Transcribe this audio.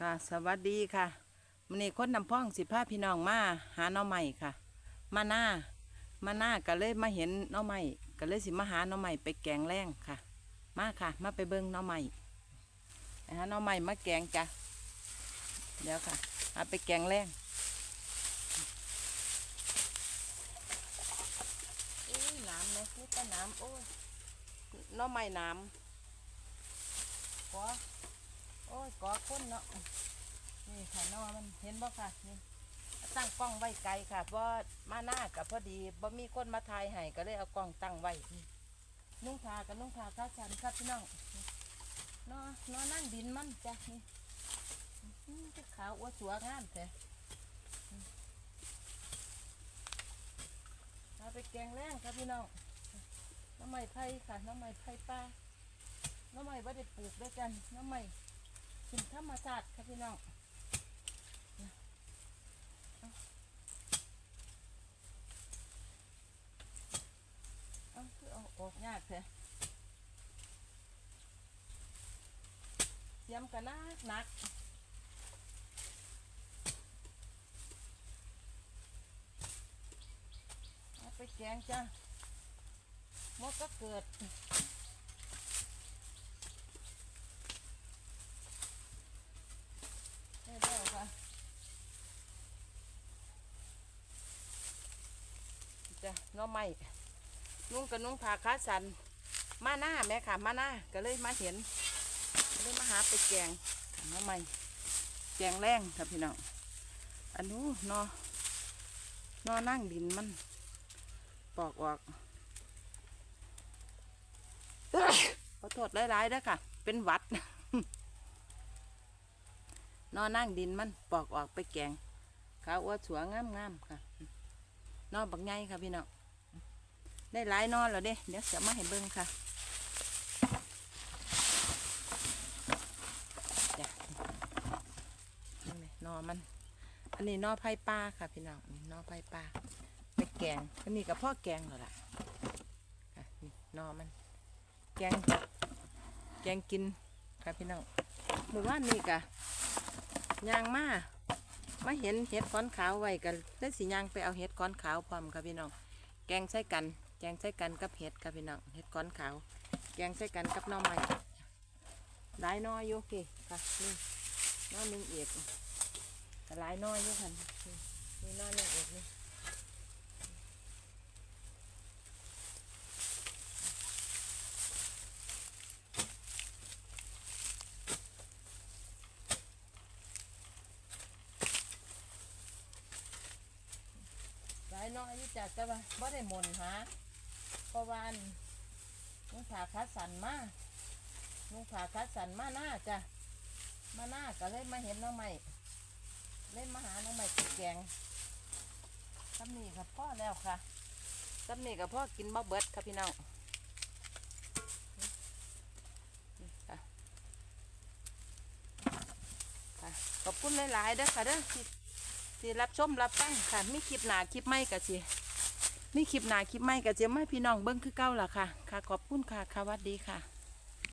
ค่ะ สวัสดีค่ะมันนี้คนนำพ้องสิพาพี่น้องมาหาน่อใหม่ค่ะ มาหน้ามาหน้าก็เลยมาเห็นน่อใหม่ก็เลยสิมาหาน่อใหม่ไปแกงแรงค่ะ มาค่ะ มาไปเบิ้งน่อใหม่ไปหาน่อใหม่มาแกงจ้ะเดี๋ยวค่ะเอาไปแกงแรงเอ้ยน้ำเลยนี่แต่น้ำโอ้ยน่อใหม่น้ำกอโอ้ย กอคนเนาะนี่ค่ะนอมันเห็นบ่ค่ะนี่ตั้งกล้องไว้ไกลค่ะเพราะมาหน้ากับพอดีบ่มีคนมาถ่ายให้ก็เลยเอากล้องตั้งไว้นี่นุ่งผ้ากับนุ่งผ้าข้าชันครับพี่น้องนี่นอนอนั่งดินมันจ้ะนี่อื้ขาวอ้วดสวยงามแท้เอาไปแกงแรงครับพี่น้องน้ำไม้ไผ่ค่ะน้ำไม้ไผ่ป้าน้ำไม้บ่ได้ปลูกด้วยกันน้ำไม้ กินธรรมชาติครับพี่น้องเอาคือเอาออกยากแท้เสียมกันนักหนักไปแกงจ้ะมดก็เกิดแล้วค่ะ จ้ะน้อไม้นุ่งกับนุ่งผ้าขาสันมาหน้าแม่ค่ะมาหน้าก็เลยมาเห็นก็เลยมาหาไปแกงน้ำใหม่แกงแรงครับพี่น้องอันนู้นนอนอนั่งดินมันปอกออกเอ้ยขอโทษหลายๆด้อค่ะ เป็นวัด นอนั่งดินมันปอกออกไปแกงขาวอ้วนสวยงามๆค่ะ นอบักไงค่ะพี่น้องได้หลายนอนแล้วเด้เดี๋ยวจะมาให้เบิ่งค่ะจ้ะนี่แหละนอมัน อันนี้นอไผ่ปลาค่ะพี่น้องนอไผ่ปลาไปแกงอันนี้กับพ่อแกงแล้วล่ะค่ะนี่นอมัน แกงแกงกินค่ะพี่น้องหมู่บ้านนี่กะยางมา มาเห็นเห็ดก้อนขาวไว้กันได้สียางไปเอาเห็ดก้อนขาวพร้อมค่ะพี่น้อง แกงใส่กัน แกงใส่กันกับเห็ดครับพี่น้อง เห็ดก้อนขาว แกงใส่กันกับน้อไม้หลายน้อยอยู่พี่ค่ะนี่น้อหนึ่งเอกหลายน้อยอยู่ค่ะนี่น้อหนึ่งเอกนี่ หลายหน้อยอยู่จัดแต่ว่าไม่ได้มนหาเพราะว่าอันนุ่งผ้าคัดสันมานุ่งผ้าคัดสันมาหน้าจ้ะมาหน้าก็เลยมาเห็นน้องใหม่เล่นมาหาหน้องใหม่ติดแกงตำหนี่กับพ่อแล้วค่ะตำหนี่กับพ่อกินบ่เบิดครับพี่น้องขอบคุณหลายๆเด้อค่ะเด้อ สิรับชมรับฟังค่ะมีคลิปหนาคลิปไม่กะสิมีคลิปหนาคลิปไม่กะเจมไม่พี่น้องเบิ้งคือเก้าล่ะค่ะ ค่ะขอบคุณค่ะค่ะวัดดีค่ะ